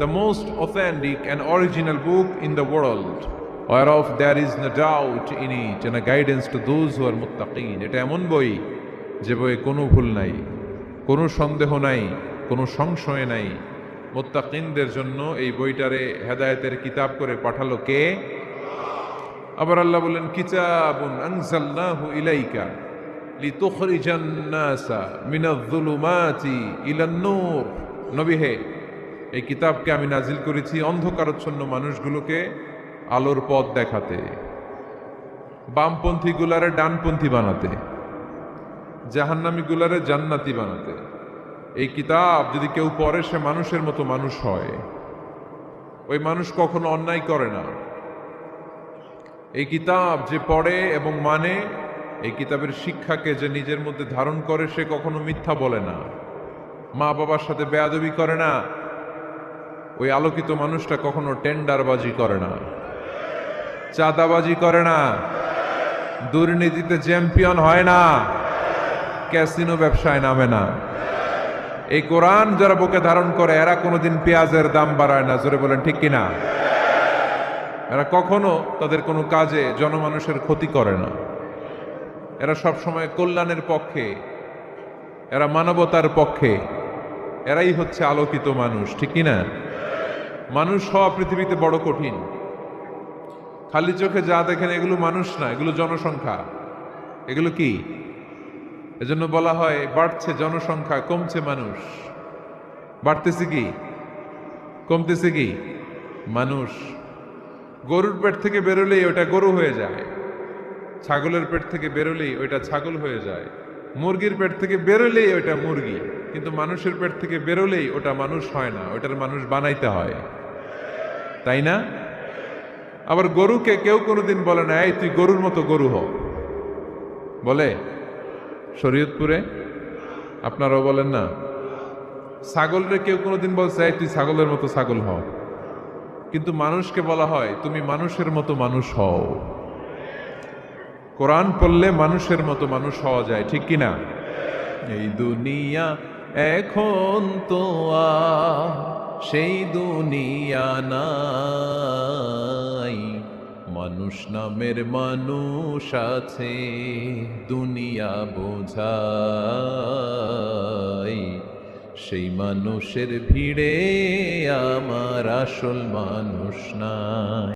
the most authentic and original book in the world, whereof there is no doubt in it and a guidance to those who are muttaqin. এটা এমন বই যে বইয়ে কোনো ভুল নাই কোনো সন্দেহ নাই কোনো সংশয় নাই। মুত্তাকিনদের জন্য এই বইটারে হেদায়েতের কিতাব করে পাঠালো কে? আবার আল্লাহ বললেন কিতাবুন আনজালনাহু ইলাইকা লিতুখরিজান নাসা মিনাজ-যুলুমাতি ইলান-নূর। নবী হে এই কিতাবকে আমি নাজিল করেছি অন্ধকারচ্ছন্ন মানুষগুলোকে আলোর পথ দেখাতে, বামপন্থী গুলারে ডানপন্থী বানাতে, জাহান্নামী গুলারে জান্নাতি বানাতে। এই কিতাব যদি কেউ পড়ে, সে মানুষের মতো মানুষ হয়। ওই মানুষ কখনো অন্যায় করে না। এই কিতাব যে পড়ে এবং মানে এই কিতাবের শিক্ষাকে যে নিজের মধ্যে ধারণ করে, সে কখনো মিথ্যা বলে না। মা বাবার সাথে বেয়াদবি করে না। ওই আলোকিত মানুষটা কখনো টেন্ডারবাজি করে না। চাঁদাবাজি করে না। দুর্নীতিতে চ্যাম্পিয়ন হয় না। ক্যাসিনো ব্যবসায় নামে না। এই কোরআন যারা বুকে ধারণ করে, এরা কোনোদিন পেঁয়াজের দাম বাড়ায় না। জোরে বলেন, ঠিক কিনা? এরা কখনো তাদের কোনো কাজে জনমানুষের ক্ষতি করে না। এরা সব সময় কল্যাণের পক্ষে, এরা মানবতার পক্ষে, এরাই হচ্ছে আলোকিত মানুষ, ঠিক কিনা? মানুষ হওয়া পৃথিবীতে বড় কঠিন। খালি চোখে যা দেখেন এগুলো মানুষ না, এগুলো জনসংখ্যা। এগুলো কি? এজন্য বলা হয়, বাড়ছে জনসংখ্যা, কমছে মানুষ। বাড়তেছে কি? কমতেছে কি? মানুষ। গরুর পেট থেকে বেরোলেই ওটা গরু হয়ে যায়। ছাগলের পেট থেকে বেরোলেই ওইটা ছাগল হয়ে যায়। মুরগির পেট থেকে বেরোলেই ওইটা মুরগি। কিন্তু মানুষের পেট থেকে বেরোলেই ওটা মানুষ হয় না, ওটার মানুষ বানাইতে হয়। তাই না? আবার গরুকে কেউ কোনোদিন বলে না, এই, তুই গরুর মতো গরু হ। বলে? শরীয়তপুরে? আপনারাও বলেন না। ছাগলরে কেউ কোনোদিন বলছে, এই, তুই ছাগলের মতো ছাগল হও কিন্তু মানুষকে বলা হয়, তুমি মানুষের মতো মানুষ হও। কোরআন পড়লে মানুষের মতো মানুষ হওয়া যায়, ঠিক কিনা এই দুনিয়া এখন তো আর সেই দুনিয়া নাই। মানুষ নামের মানুষ আছে, দুনিয়া বোঝাই। সেই মানুষের ভিড়ে আমার আসল মানুষ নাই।